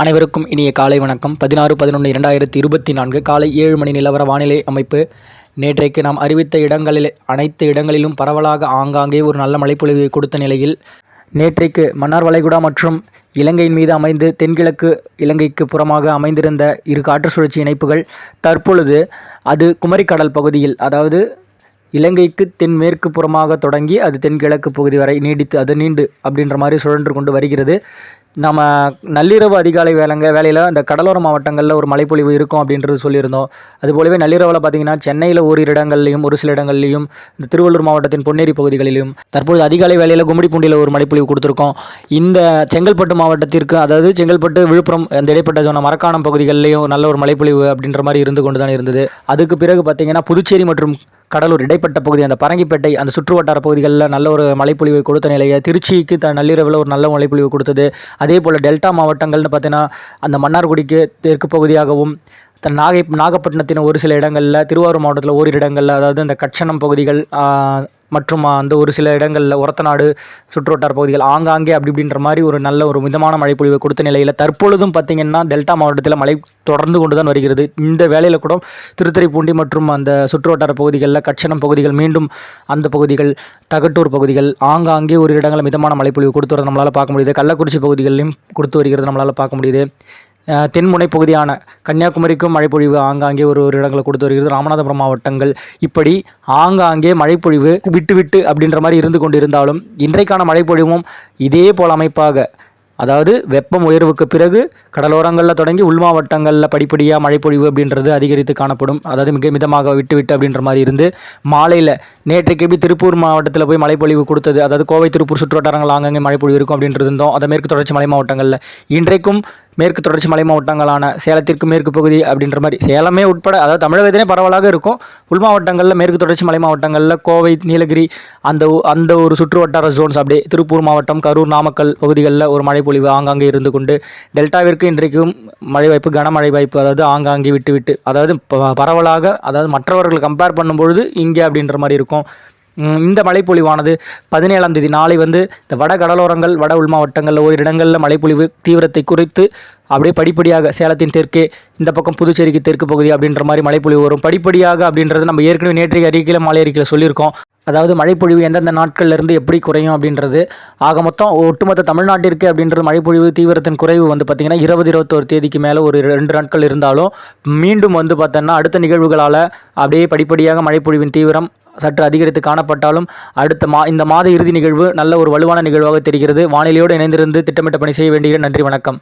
அனைவருக்கும் இனிய காலை வணக்கம். பதினாறு பதினொன்று இரண்டாயிரத்தி இருபத்தி நான்கு காலை ஏழு மணி நிலவர வானிலை அமைப்பு. நேற்றைக்கு நாம் அறிவித்த இடங்களில் அனைத்து இடங்களிலும் பரவலாக ஆங்காங்கே ஒரு நல்ல மழைப்பொழிவை கொடுத்த நிலையில் நேற்றைக்கு மன்னார் வளைகுடா மற்றும் இலங்கையின் மீது அமைந்து தென்கிழக்கு இலங்கைக்கு புறமாக அமைந்திருந்த இரு காற்று சுழற்சி இணைப்புகள் தற்பொழுது அது குமரிக்கடல் பகுதியில் அதாவது இலங்கைக்கு தென்மேற்கு புறமாக தொடங்கி அது தென்கிழக்கு பகுதி வரை நீடித்து அது நீண்டு அப்படின்ற மாதிரி சுழன்று கொண்டு வருகிறது. நம்ம நள்ளிரவு அதிகாலை வேலைங்க வேலையில் அந்த கடலோர மாவட்டங்களில் ஒரு மழைப்பொழிவு இருக்கும் அப்படின்றது சொல்லியிருந்தோம். அதுபோலவே நள்ளிரவில் பார்த்தீங்கன்னா சென்னையில் ஓரிரு இடங்கள்லையும் ஒரு சில இடங்கள்லையும் இந்த திருவள்ளூர் மாவட்டத்தின் பொன்னேரி பகுதிகளிலும் தற்போது அதிகாலை வேலையில் கும்மிடிப்பூண்டியில் ஒரு மழைப்பொழிவு கொடுத்துருக்கோம். இந்த செங்கல்பட்டு மாவட்டத்திற்கு அதாவது செங்கல்பட்டு விழுப்புரம் அந்த இடைப்பட்ட சொன்ன மரக்காணம் பகுதிகளிலையும் நல்ல ஒரு மழைப்பொழிவு அப்படின்ற மாதிரி இருந்து கொண்டு தான் இருந்தது. அதுக்கு பிறகு பார்த்தீங்கன்னா புதுச்சேரி மற்றும் கடலூர் இடைப்பட்ட பகுதி அந்த பரங்கிப்பேட்டை அந்த சுற்று வட்டார பகுதிகளில் நல்ல ஒரு மழைப்பொழிவை கொடுத்த நிலையை திருச்சிக்கு த நள்ளிரவில் ஒரு நல்ல மழைப்பொழிவு கொடுத்தது. அதே போல் டெல்டா மாவட்டங்கள்னு பார்த்தீங்கன்னா அந்த மன்னார்குடிக்கு தெற்கு பகுதியாகவும் த நாகை நாகப்பட்டினத்தின் ஒரு சில இடங்களில் திருவாரூர் மாவட்டத்தில் ஓரிரு இடங்களில் அதாவது இந்த கட்சணம் பகுதிகள் மற்றும் அந்த ஒரு சில இடங்களில் ஒரத்தநாடு சுற்றுவட்டார பகுதிகள் ஆங்காங்கே அப்படி இப்படின்ற மாதிரி ஒரு நல்ல ஒரு மிதமான மழைப்பொழிவை கொடுத்த நிலையில் தற்பொழுதும் பார்த்திங்கன்னா டெல்டா மாவட்டத்தில் மழை தொடர்ந்து கொண்டு தான் வருகிறது. இந்த வேளையில் கூட திருத்துறைப்பூண்டி மற்றும் அந்த சுற்றுவட்டார பகுதிகளில் கட்சணம் பகுதிகள் மீண்டும் அந்த பகுதிகள் தகட்டூர் பகுதிகள் ஆங்காங்கே ஒரு இடங்களில் மிதமான மழைப்பொழிவு கொடுத்து வரது நம்மளால் பார்க்க முடியுது. கள்ளக்குறிச்சி பகுதிகளிலும் கொடுத்து வருகிறது நம்மளால் பார்க்க முடியுது. தென்முனை பகுதியான கன்னியாகுமரிக்கும் மழைப்பொழிவு ஆங்காங்கே ஒரு ஒரு இடங்களை கொடுத்து வருகிறது. ராமநாதபுரம் மாவட்டங்கள் இப்படி ஆங்காங்கே மழைப்பொழிவு விட்டு விட்டு அப்படின்ற மாதிரி இருந்து கொண்டு இருந்தாலும் இன்றைக்கான மழைப்பொழிவும் இதே போல் அமைப்பாக. அதாவது வெப்பம் உயர்வுக்கு பிறகு கடலோரங்களில் தொடங்கி உள் மாவட்டங்களில் படிப்படியாக மழைப்பொழிவு அப்படின்றது அதிகரித்து காணப்படும். அதாவது மிக மிதமாக விட்டு விட்டு அப்படின்ற மாதிரி இருந்து மாலையில் நேற்றைக்கு எப்படி திருப்பூர் மாவட்டத்தில் போய் மழைப்பொழிவு கொடுத்தது அதாவது கோவை திருப்பூர் சுற்றுவட்டாரங்கள் ஆங்காங்கே மழைப்பொழிவு இருக்கும் அப்படின்றது இருந்தோம். அதை மேற்கு தொடர்ச்சி மலை மாவட்டங்களில் இன்றைக்கும் மேற்கு தொடர்ச்சி மலை மாவட்டங்களான சேலத்திற்கு மேற்கு பகுதி அப்படின்ற மாதிரி சேலமே உட்பட அதாவது தமிழகத்திலே பரவலாக இருக்கும். உள் மாவட்டங்களில் மேற்கு தொடர்ச்சி மலை மாவட்டங்களில் கோவை நீலகிரி அந்த அந்த ஒரு சுற்று வட்டார ஜோன்ஸ் அப்படியே திருப்பூர் மாவட்டம் கரூர் நாமக்கல் பகுதிகளில் ஒரு மழைப்பொழிவு ஆங்காங்கே இருந்து கொண்டு டெல்டாவிற்கு இன்றைக்கும் மழை வாய்ப்பு கனமழை வாய்ப்பு அதாவது ஆங்காங்கே விட்டு விட்டு அதாவது ப- பரவலாக அதாவது மற்றவர்கள் கம்பேர் பண்ணும்பொழுது இங்கே அப்படின்ற மாதிரி இருக்கும். இந்த மழைப்பொழிவானது பதினேழாம் தேதி நாளை வந்து இந்த வட கடலோரங்கள் வட உள் மாவட்டங்களில் ஓரிரு இடங்களில் மழைப்பொழிவு தீவிரத்தை குறைத்து அப்படியே படிப்படியாக சேலத்தின் தெற்கே இந்த பக்கம் புதுச்சேரிக்கு தெற்கு பகுதி அப்படின்ற மாதிரி மழைப்பொழிவு வரும். படிப்படியாக அப்படின்றது நம்ம ஏற்கனவே நேற்றைய அறிக்கையில் மழை அறிக்கையில் சொல்லியிருக்கோம். அதாவது மழைப்பொழிவு எந்தெந்த நாட்கள்லேருந்து எப்படி குறையும் அப்படின்றது. ஆக மொத்தம் ஒட்டுமொத்த தமிழ்நாட்டிற்கு அப்படின்றது மழைப்பொழிவு தீவிரத்தின் குறைவு வந்து பார்த்திங்கன்னா இருபது இருபத்தோரு தேதிக்கு மேலே ஒரு ரெண்டு நாட்கள் இருந்தாலும் மீண்டும் வந்து பார்த்தோன்னா அடுத்த நிகழ்வுகளால் அப்படியே படிப்படியாக மழைப்பொழிவின் தீவிரம் சற்று அதிகரித்து காணப்பட்டாலும் அடுத்த மா இந்த மாத இறுதி நிகழ்வு நல்ல ஒரு வலுவான நிகழ்வாக தெரிகிறது. வானிலையோடு இணைந்திருந்து திட்டமிட்ட பணி செய்ய வேண்டிய நன்றி வணக்கம்.